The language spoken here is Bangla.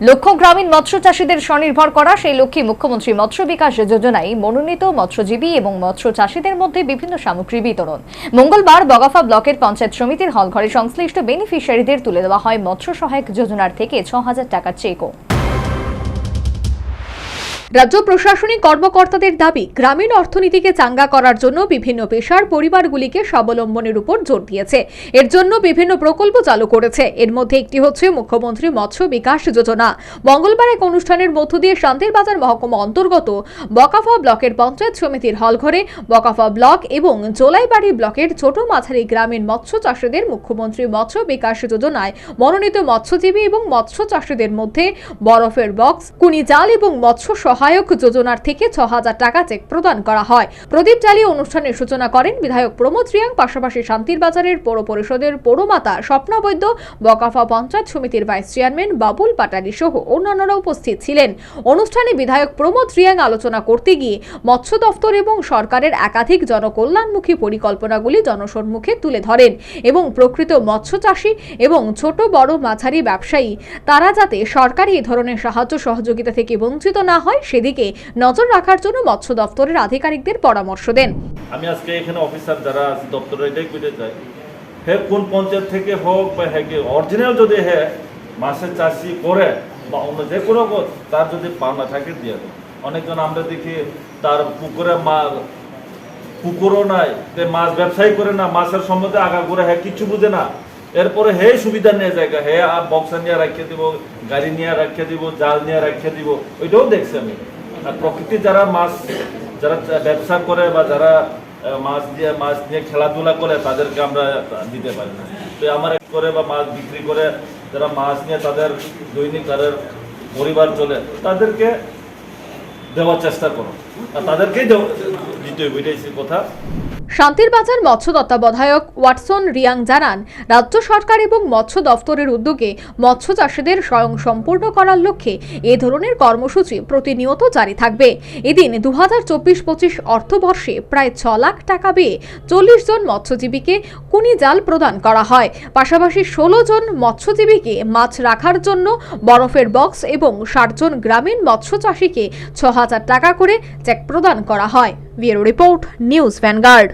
লক্ষ্য গ্রামীণ মৎস্য চাষীদের স্বনির্ভর করা, সেই লক্ষ্যে মুখ্যমন্ত্রী মৎস্য বিকাশ যোজনায় মনোনীত মৎস্যজীবী এবং মৎস্য চাষীদের মধ্যে বিভিন্ন সামগ্রী বিতরণ। মঙ্গলবার বগাফা ব্লকের পঞ্চায়েত সমিতির হলঘরে সংশ্লিষ্ট বেনিফিশিয়ারিদের তুলে দেওয়া হয় মৎস্য সহায়ক যোজনার থেকে ছ হাজার টাকার চেকও। রাজ্য প্রশাসনিক কর্মকর্তাদের দাবি, গ্রামীণ অর্থনীতিকে চাঙ্গা করার জন্য বিভিন্ন পেশার পরিবারগুলিকে স্বাবলম্বনের উপর জোর দিয়েছে। এর জন্য বিভিন্ন প্রকল্প চালু করেছে। এর মধ্যে একটি হচ্ছে মুখ্যমন্ত্রী মৎস্য বিকাশ যোজনা। মঙ্গলবার এক অনুষ্ঠানের মধ্য দিয়ে শান্তির বাজার মহকুমা অন্তর্গত বকাফা ব্লকের পঞ্চায়েত সমিতির হলঘরে বকাফা ব্লক এবং জোলাইবাড়ি ব্লকের ছোট মাঝারি গ্রামীণ মৎস্য চাষীদের মুখ্যমন্ত্রী মৎস্য বিকাশ যোজনায় মনোনীত মৎস্যজীবী এবং মৎস্য চাষীদের মধ্যে বরফের বক্স, কুনি জাল এবং মৎস্য সহায়ক যোজনার থেকে ছ হাজার টাকা চেক প্রদান করা হয়। প্রদীপ জ্বালিয়ে অনুষ্ঠানের সূচনা করেন বিধায়ক প্রমোদ রিয়াং, পাশাপাশি শান্তির বাজারের পৌর পরিষদের পৌরমাতা স্বপ্না বৈদ্য, বকাফা পঞ্চায়েত সমিতির ভাইস চেয়ারম্যান বাবুল পাটারি সহ অন্যান্যরা উপস্থিত ছিলেন। অনুষ্ঠানে বিধায়ক প্রমোদ রিয়াং আলোচনা করতে গিয়ে মৎস্য দফতর এবং সরকারের একাধিক জনকল্যাণমুখী পরিকল্পনাগুলি জনসম্মুখে তুলে ধরেন এবং প্রকৃত মৎস্য চাষী এবং ছোট, বড়, মাঝারি ব্যবসায়ী, তারা যাতে সরকারি এই ধরনের সাহায্য সহযোগিতা থেকে বঞ্চিত না হয় সেদিকে নজর রাখার জন্য মৎস্য দপ্তরের আধিকারিকদের পরামর্শ দেন। আমি আজকে এখানে অফিসার যারা দপ্তরে এটাই কইতে চাই। হে কোন পঞ্চায়েত থেকে হোক বা হ্যাঁ অরিজিনাল যদি হে মাছের চাষি করে বা অন্য যে কোনো তার যদি পাওনা থাকে দিয়ে দেয় অনেকজন আমরা দেখি তার পুকুরে মাছ পুকুরও নাই মাছ ব্যবসায়ী করে না, মাছের সম্বন্ধে আগা করে হ্যাঁ কিছু বুঝে না। এরপরে হে সুবিধা নিয়ে জায়গা, হে বক্সা নিয়ে রাখিয়ে দিব, গাড়ি নিয়ে রাখিয়ে দিব, জাল নিয়ে রাখিয়ে দিব, ওইটাও দেখছি আমি। আর প্রকৃতি যারা মাছ, যারা ব্যবসা করে বা যারা মাছ দিয়ে, মাছ নিয়ে খেলাধুলা করে, তাদেরকে আমরা দিতে পারি না। তো আমার করে বা মাছ বিক্রি করে যারা মাছ নিয়ে তাদের দৈনিক তাদের পরিবার চলে, তাদেরকে দেওয়ার চেষ্টা করো। আর তাদেরকেই দিতে হবে এটাই কথা। শান্তির বাজার মৎস্য তত্ত্বাবধায়ক ওয়াটসন রিয়াং জানান, রাজ্য সরকার এবং মৎস্য দফতরের উদ্যোগে মৎস্য চাষীদের স্বয়ং সম্পূর্ণ করার লক্ষ্যে এ ধরনের কর্মসূচি প্রতিনিয়ত জারি থাকবে। এদিন দু হাজার চব্বিশ পঁচিশ অর্থবর্ষে প্রায় ছ লাখ টাকা বেয়ে চল্লিশ জন মৎস্যজীবীকে কুনি জাল প্রদান করা হয়। পাশাপাশি ষোলো জন মৎস্যজীবীকে মাছ রাখার জন্য বরফের বক্স এবং ষাট জন গ্রামীণ মৎস্য চাষীকে ছ হাজার টাকা করে চেক প্রদান করা হয়। Bureau report, news Vanguard.